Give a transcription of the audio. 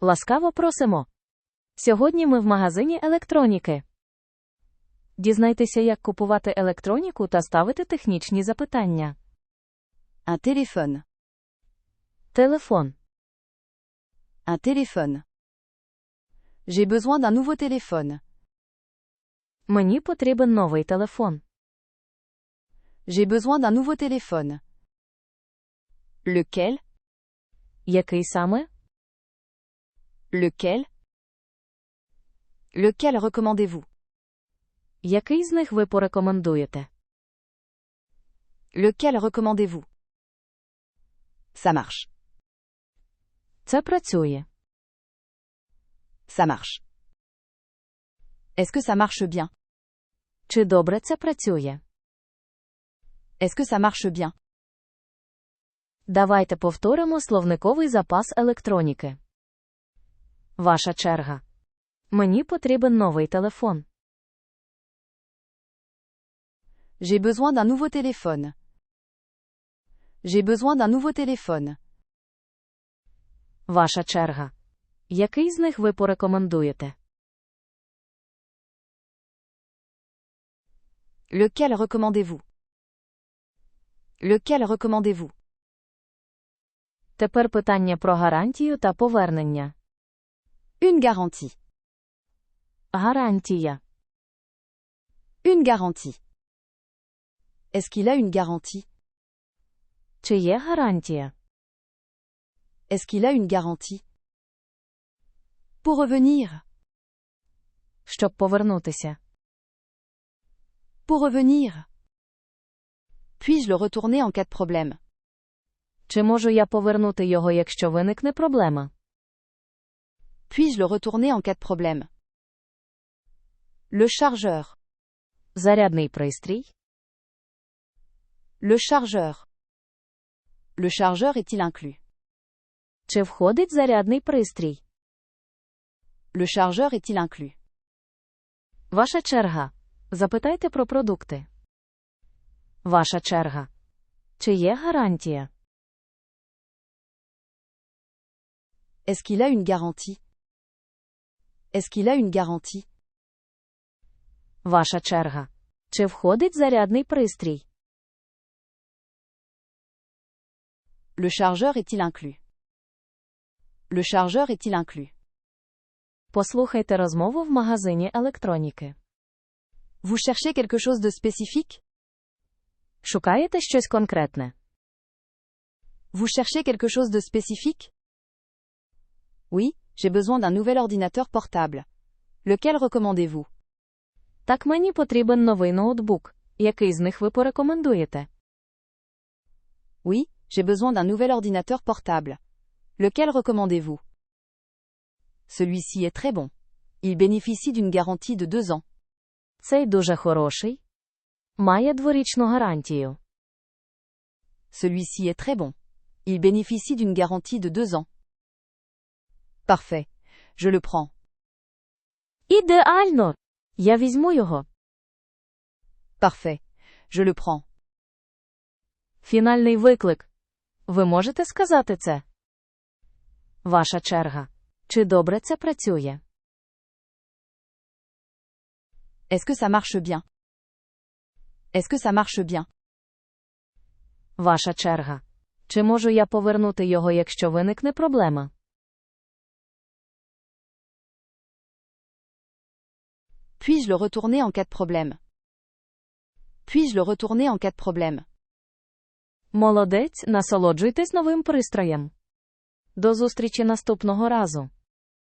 Ласкаво просимо. Сьогодні ми в магазині електроніки. Дізнайтеся, як купувати електроніку та ставити технічні запитання. Un téléphone. Телефон. Un téléphone. J'ai besoin d'un nouveau téléphone. Мені потрібен новий телефон. J'ai besoin d'un nouveau téléphone. Lequel Який саме? Lequel Lequel recommandez-vous Який з них ви порекомендуєте? Lequel recommandez-vous Ça marche. Це працює. Ça marche. Est-ce que ça marche bien Чи добре це працює? Est-ce que ça marche bien Давайте повторимо словниковий запас електроніки. Ваша черга. Мені потрібен новий телефон. J'ai besoin d'un nouveau téléphone. J'ai besoin d'un nouveau téléphone. Ваша черга. Який з них ви порекомендуєте? Lequel recommandez-vous Lequel recommandez-vous Тепер питання про гарантію та повернення. Une garantie. Гарантія. Une garantie. Est-ce qu'il a une garantie Чи є гарантія? Est-ce qu'il a une garantie Pour revenir. Щоб повернутися. Pour revenir. Puis-je le retourner en cas de problème Чи можу я повернути його, якщо виникне проблема? Puis-je le retourner en cas de problème Le chargeur. Зарядний пристрій. Le chargeur. Le chargeur est-il inclus Чи входить зарядний пристрій? Le chargeur est-il inclus Ваша черга. Запитайте про продукти. Ваша черга. Чи є гарантія? Est-ce qu'il a une garantie Est-ce qu'il a une garantie Ваша черга. Чи входить зарядний пристрій? Le chargeur est-il inclus Le chargeur est-il inclus Послухайте розмову в магазині електроніки. Vous cherchez quelque chose de spécifique Шукаєте щось конкретне? Vous cherchez quelque chose de spécifique Oui, j'ai besoin d'un nouvel ordinateur portable. Lequel recommandez-vous Так мені потрібен новий ноутбук. Який з них ви порекомендуєте? Oui, j'ai besoin d'un nouvel ordinateur portable. Lequel recommandez-vous Celui-ci est très bon. Il bénéficie d'une garantie de deux ans. Цей дуже хороший. Має дворічну гарантію. Celui-ci est très bon. Il bénéficie d'une garantie de deux ans. Parfait. Je le prends. Ідеально! Я візьму його. Parfait. Je le prends. Фінальний виклик. Ви можете сказати це? Ваша черга. Чи добре це працює? Est-ce que ça marche bien Est-ce que ça marche bien Ваша черга. Чи можу я повернути його, якщо виникне проблема? Puis-je le retourner en cas de problème Puis-je le retourner en cas de problème Молодець, насолоджуйтесь новим пристроєм. До зустрічі наступного разу.